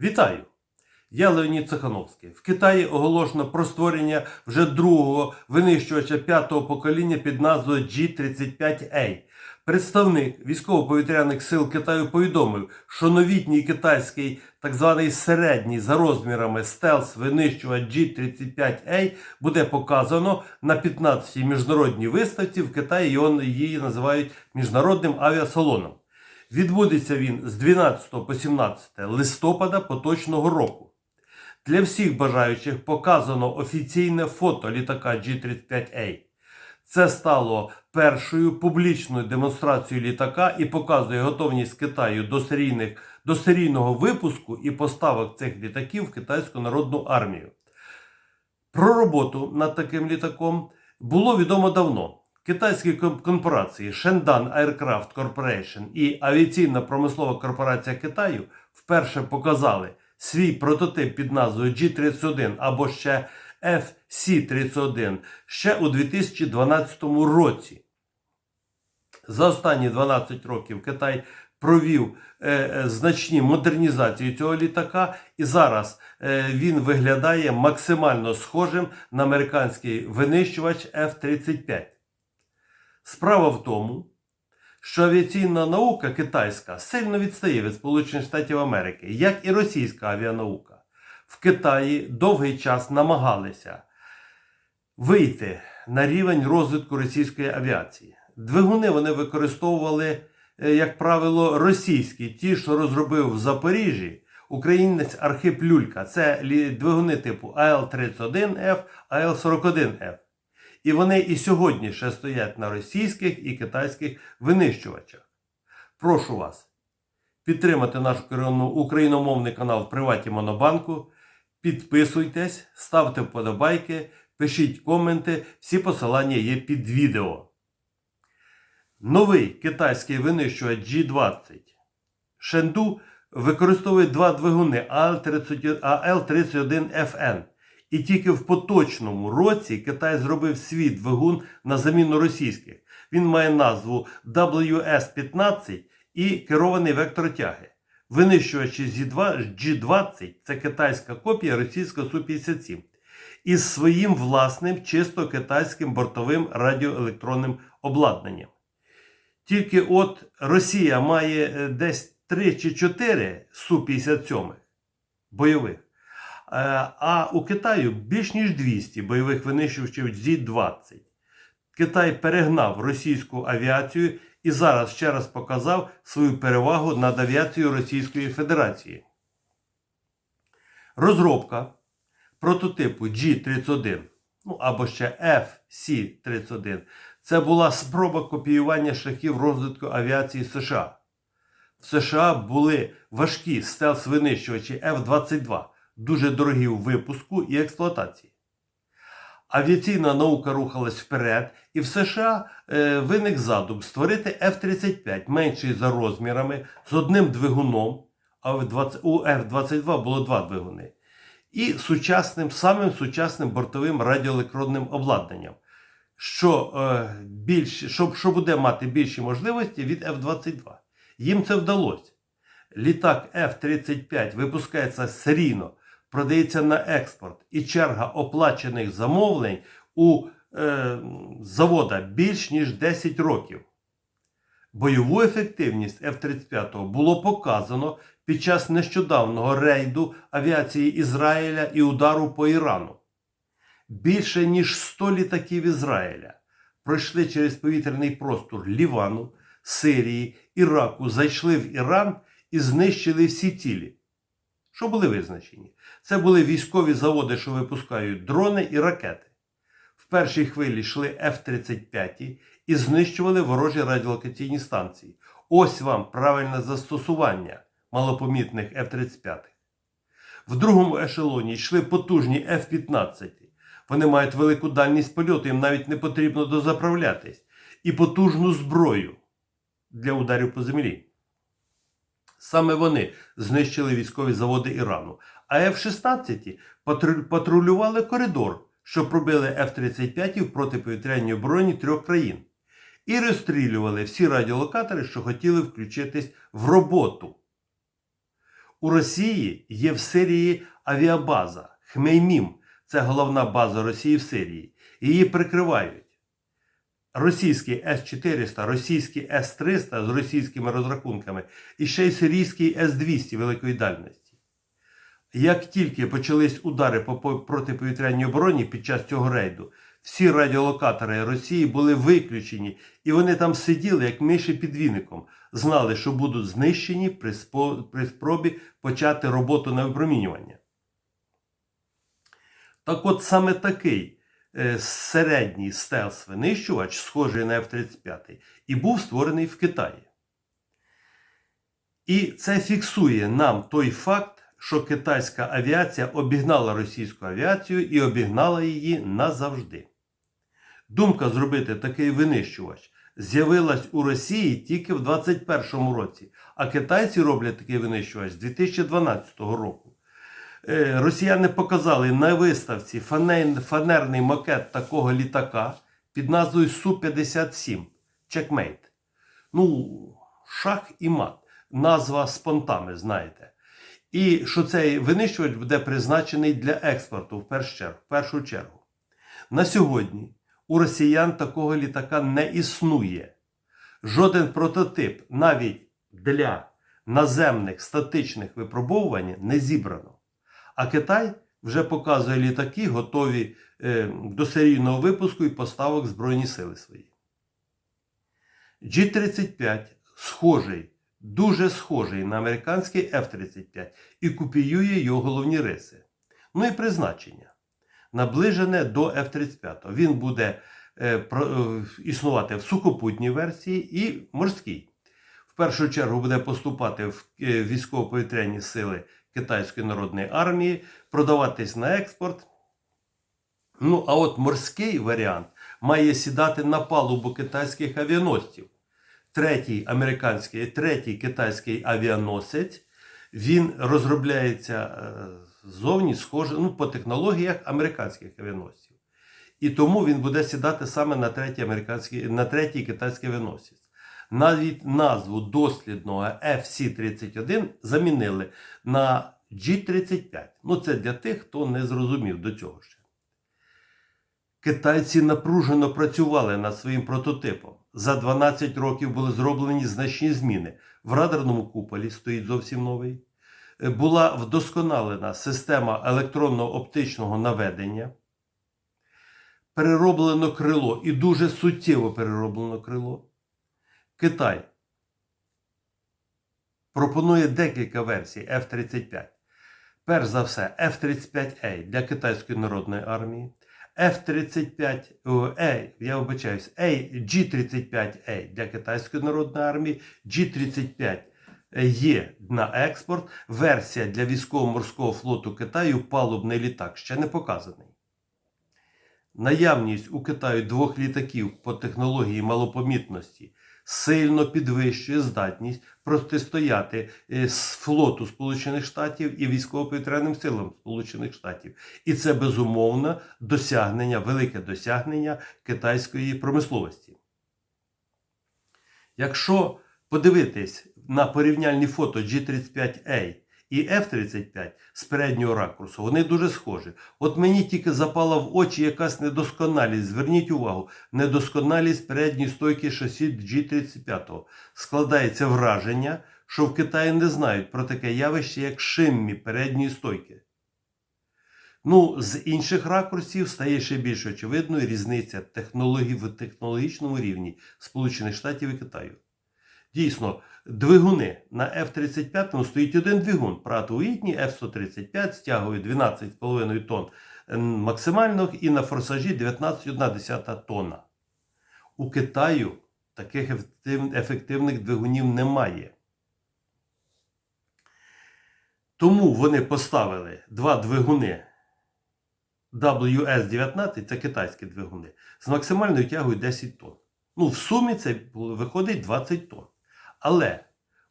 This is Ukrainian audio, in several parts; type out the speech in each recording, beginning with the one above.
Вітаю! Я Леонід Цехановський. В Китаї оголошено про створення вже другого винищувача п'ятого покоління під назвою G-35A. Представник військово-повітряних сил Китаю повідомив, що новітній китайський так званий середній за розмірами стелс винищувач G-35A буде показано на 15-й міжнародній виставці в Китаї. Її називають міжнародним авіасалоном. Відбудеться він з 12 по 17 листопада поточного року. Для всіх бажаючих показано офіційне фото літака G-35A. Це стало першою публічною демонстрацією літака і показує готовність Китаю до, серійних, до серійного випуску і поставок цих літаків в Китайську народну армію. Про роботу над таким літаком було відомо давно. Китайські корпорації Shendan Aircraft Corporation і Авіаційна промислова корпорація Китаю вперше показали свій прототип під назвою G31 або ще FC31 ще у 2012 році. За останні 12 років Китай провів е, е, значні модернізації цього літака, і зараз е, він виглядає максимально схожим на американський винищувач F-35. Справа в тому, що авіаційна наука китайська сильно відстає від Сполучених Штатів Америки, як і російська авіанаука. В Китаї довгий час намагалися вийти на рівень розвитку російської авіації. Двигуни вони використовували, е, як правило, російські, ті, що розробив в Запоріжжі українець Архип Люлька. Це двигуни типу АЛ-31Ф, АЛ-41Ф. І вони і сьогодні ще стоять на російських і китайських винищувачах. Прошу вас підтримати наш україномовний канал в Приваті Монобанку. Підписуйтесь, ставте вподобайки, пишіть коменти. Всі посилання є під відео. Новий китайський винищувач G20 Шенду використовує два двигуни АЛ-31FN. І тільки в поточному році Китай зробив свій двигун на заміну російських. Він має назву WS-15 і керований вектор тяги. Винищувачі G20 це китайська копія російського Су-57 із своїм власним чисто китайським бортовим радіоелектронним обладнанням. Тільки от Росія має е, десь 3 чи 4 Су-57 бойових. Е, А у Китаю більш ніж 200 бойових винищувачів Зі-20. Китай перегнав російську авіацію і зараз ще раз показав свою перевагу над авіацією Російської Федерації. Розробка прототипу G31, ну або ще FC31, це була спроба копіювання шляхів розвитку авіації США. В США були важкі стелс-винищувачі F-22, дуже дорогі у випуску і експлуатації. Авіаційна наука рухалась вперед, і в США е, виник задум створити F-35, менший за розмірами, з одним двигуном, а в 20 у F-22 було два двигуни, і сучасним, самим сучасним бортовим радіоелектронним обладнанням, що, е, більш, що, що буде мати більші можливості від F-22. Їм це вдалося. Літак F-35 випускається серійно, продається на експорт, і черга оплачених замовлень у е, завода більш ніж 10 років. Бойову ефективність F-35 було показано під час нещодавнього рейду авіації Ізраїля і удару по Ірану. Більше ніж 100 літаків Ізраїля пройшли через повітряний простор Лівану, Сирії, Іраку, зайшли в Іран і знищили всі цілі. Що були визначені? Це були військові заводи, що випускають дрони і ракети. В першій хвилі йшли F-35 і знищували ворожі радіолокаційні станції. Ось вам правильне застосування малопомітних F-35. В другому ешелоні йшли потужні F-15. Вони мають велику дальність польоту, їм навіть не потрібно дозаправлятись. І потужну зброю для ударів по землі. Саме вони знищили військові заводи Ірану. А F-16 патрулювали коридор, що пробили F-35 в протиповітряній обороні трьох країн. І розстрілювали всі радіолокатори, що хотіли включитись в роботу. У Росії є в Сирії авіабаза Хмеймім. Це головна база Росії в Сирії. Її прикривають російський С-400, російський С-300 з російськими розрахунками і ще й сирійський С-200 великої дальності. Як тільки почались удари по по- протиповітряній обороні під час цього рейду, всі радіолокатори Росії були виключені, і вони там сиділи, як миші під віником, знали, що будуть знищені при, спо- при спробі почати роботу на випромінювання. Так от саме такий е, середній стелс-винищувач, схожий на F-35, і був створений в Китаї. І це фіксує нам той факт, що китайська авіація обігнала російську авіацію і обігнала її назавжди. Думка зробити такий винищувач з'явилась у Росії тільки в 2021 році, а китайці роблять такий винищувач з 2012 року. Е, Росіяни показали на виставці фанерний макет такого літака під назвою Су-57 Checkmate. Ну, шах і мат. Назва з понтами, знаєте. І що цей винищувач буде призначений для експорту в першу чергу. В першу чергу. На сьогодні у росіян такого літака не існує. Жоден прототип навіть для наземних статичних випробовувань не зібрано. А Китай вже показує літаки, готові е, до серійного випуску і поставок Збройні сили свої. G-35 схожий, дуже схожий на американський F-35 і копіює його головні риси. Ну і призначення. Наближене до F-35. Він буде е, е, існувати в сухопутній версії і морській. Першу чергу буде поступати в е, військово-повітряні сили Китайської народної армії, продаватись на експорт. Ну, а от морський варіант має сідати на палубу китайських авіаносців. Третій американський, третій китайський авіаносець, він розробляється е, зовні схоже ну, по технологіях американських авіаносців. І тому він буде сідати саме на третій, американський, на третій китайський авіаносець. Навіть назву дослідного FC-31 замінили на G-35. Ну, це для тих, хто не зрозумів до цього ще. Китайці напружено працювали над своїм прототипом. За 12 років були зроблені значні зміни. В радарному куполі стоїть зовсім новий. Е, Була вдосконалена система електронно-оптичного наведення. Перероблено крило і дуже суттєво перероблено крило. Китай пропонує декілька версій F-35. Перш за все, F-35A для Китайської народної армії. F-35A, я вибачаюсь, A, G-35A для Китайської народної армії, G-35 є на експорт. Версія для військово-морського флоту Китаю палубний літак ще не показаний. Наявність у Китаю двох літаків по технології малопомітності сильно підвищує здатність протистояти е, флоту Сполучених Штатів і військово-повітряним силам Сполучених Штатів. І це безумовно досягнення, велике досягнення китайської промисловості. Якщо подивитись на порівняльні фото G35A і F-35 з переднього ракурсу, вони дуже схожі. От мені тільки запала в очі якась недосконалість. Зверніть увагу, недосконалість передньої стойки шасі G35. Складається враження, що в Китаї не знають про таке явище, як шиммі передньої стойки. Ну, з інших ракурсів стає ще більш очевидною різниця технологій в технологічному рівні Сполучених Штатів і Китаю. Дійсно, двигуни на F-35 стоїть один двигун. Pratt Whitney F-135 стягує 12,5 тонн максимально і на форсажі 19,1 тонна. У Китаю таких ефективних двигунів немає. Тому вони поставили два двигуни WS-19, це китайські двигуни, з максимальною тягою 10 тонн. Ну, в сумі це виходить 20 тонн. Але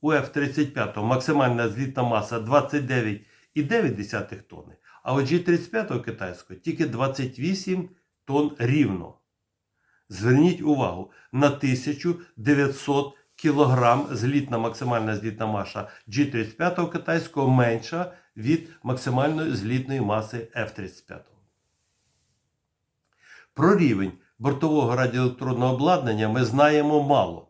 у F-35 максимальна злітна маса 29,9 тонни, а у G-35 китайського тільки 28 тонн рівно. Зверніть увагу на 1900 кілограм злітна максимальна злітна маса G35 китайського менша від максимальної злітної маси F-35. Про рівень бортового радіоелектронного обладнання ми знаємо мало.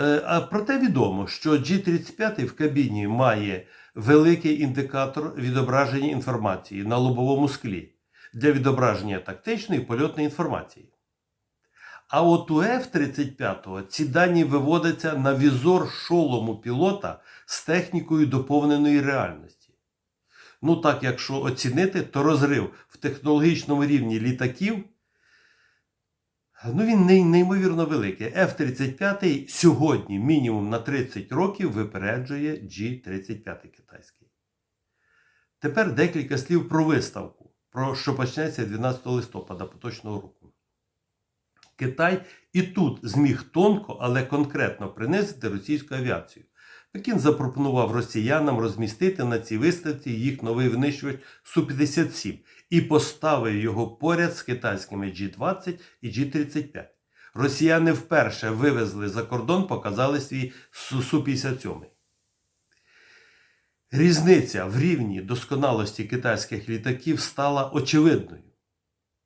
Е, А проте відомо, що G35 в кабіні має великий індикатор відображення інформації на лобовому склі для відображення тактичної польотної інформації. А от у F-35 ці дані виводяться на візор шолому пілота з технікою доповненої реальності. Ну так, якщо оцінити, то розрив в технологічному рівні літаків ну він неймовірно великий. F-35 сьогодні мінімум на 30 років випереджує G-35 китайський. Тепер декілька слів про виставку, про що почнеться 12 листопада поточного року. Китай і тут зміг тонко, але конкретно принизити російську авіацію. Пекін запропонував росіянам розмістити на цій виставці їх новий винищувач Су-57 і поставив його поряд з китайськими G-20 і G-35. Росіяни вперше вивезли за кордон, показали свій Су-57. Різниця в рівні досконалості китайських літаків стала очевидною.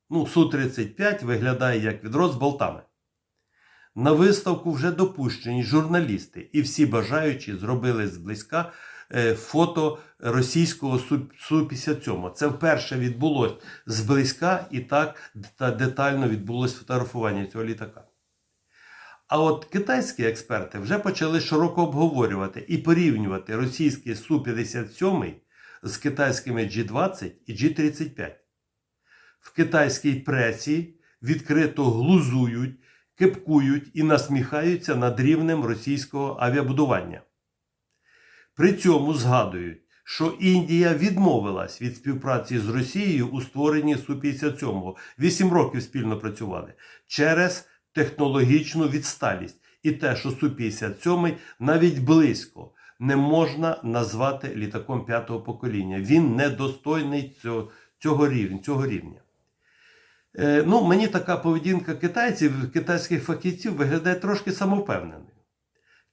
Ну, Су-35 виглядає як відро з болтами. На виставку вже допущені журналісти, і всі бажаючі зробили зблизька е, фото російського Су- Су-57. Це вперше відбулося зблизька і так детально відбулося фотографування цього літака. А от китайські експерти вже почали широко обговорювати і порівнювати російський Су-57 з китайськими G-20 і G-35 в китайській пресі відкрито глузують, кипкують і насміхаються над рівнем російського авіабудування. При цьому згадують, що Індія відмовилась від співпраці з Росією у створенні Су-57. Вісім років спільно працювали через технологічну відсталість і те, що Су-57 навіть близько не можна назвати літаком п'ятого покоління. Він недостойний цього, цього рівня. Е, ну, мені така поведінка китайців, китайських фахівців виглядає трошки самовпевненою.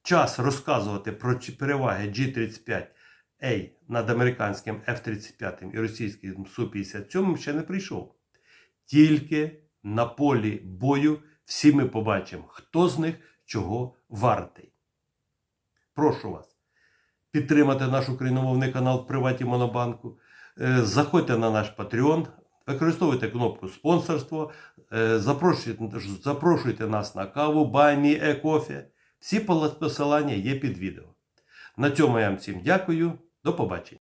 Час розказувати про переваги G35A над американським F-35 і російським Су-57 ще не прийшов. Тільки на полі бою всі ми побачимо, хто з них чого вартий. Прошу вас підтримати наш україномовний канал в приваті Монобанку. Е, Заходьте на наш Patreon, використовуйте кнопку спонсорство, е, запрошуйте, запрошуйте нас на каву, баймі, е-кофе. Всі посилання є під відео. На цьому я вам всім дякую. До побачення.